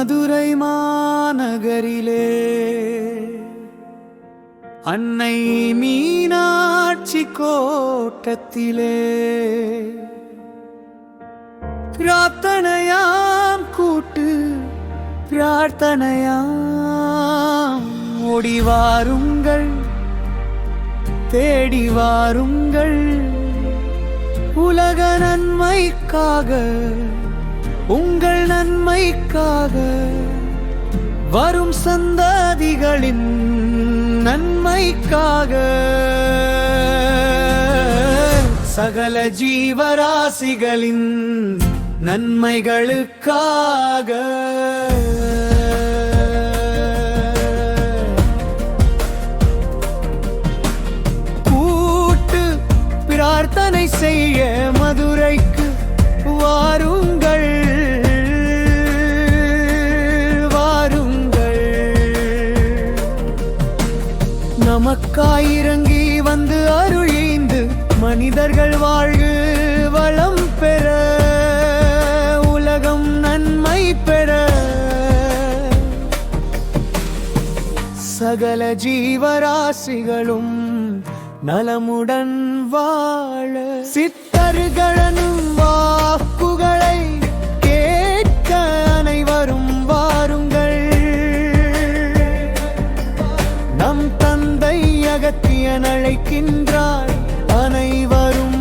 மதுரை மாநகரிலே. அன்னை மீனாட்சி கோட்டத்திலே. பிரார்த்தனையாம் கூட்டு பிரார்த்தனையாம் ஓடி வாருங்கள். தேடி வாருங்கள். உலக நன்மைக்காக உங்கள் நன்மைக்காக வரும் சந்ததிகளின் நன்மைக்காக. சகல ஜீவராசிகளின் நன்மைகளுக்காக. கூட்டு பிரார்த்தனை செய்ய மதுரைக்கு வாருங்கள் நமக்காய் இறங்கி வந்து அருளீந்து மனிதர்கள் வாழ்வு வளம் பெற உலகம் நன்மை பெற. சகல ஜீவராசிகளும் நலமுடன் வாழ. சித்தர்களனும் அகத்தியன் அழைக்கின்றார். அனைவரும்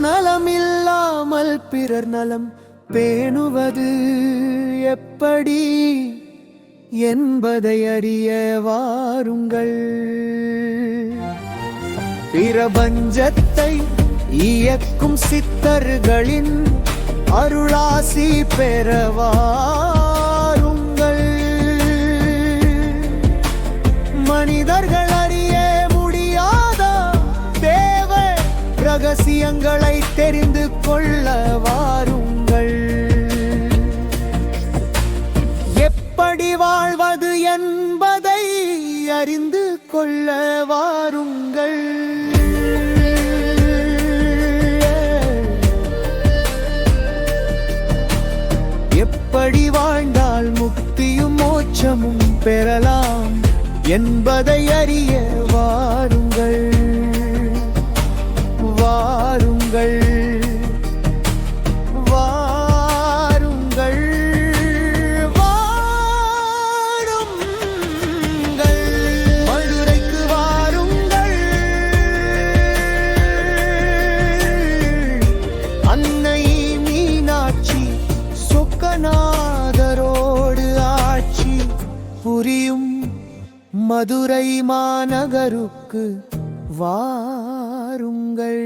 நலம் இல்லாமல் பிறர் நலம் பேணுவது எப்படி என்பதை அறிய வாருங்கள் பிரபஞ்சத்தை இயக்கும் சித்தர்களின் அருளாசி பெறவாருங்கள். மனிதர்கள் அறிய முடியாத தேவ ரகசியங்கள் தெரிந்து கொள்ள வாருங்கள். எப்படி வாழ்வது என்பதை அறிந்து கொள்ள வாருங்கள். எப்படி வாழ்ந்தால் முக்தியும் மோட்சமும் பெறலாம் என்பதை அறிய வார் புரியும் மதுரை மாநகருக்கு வாருங்கள்.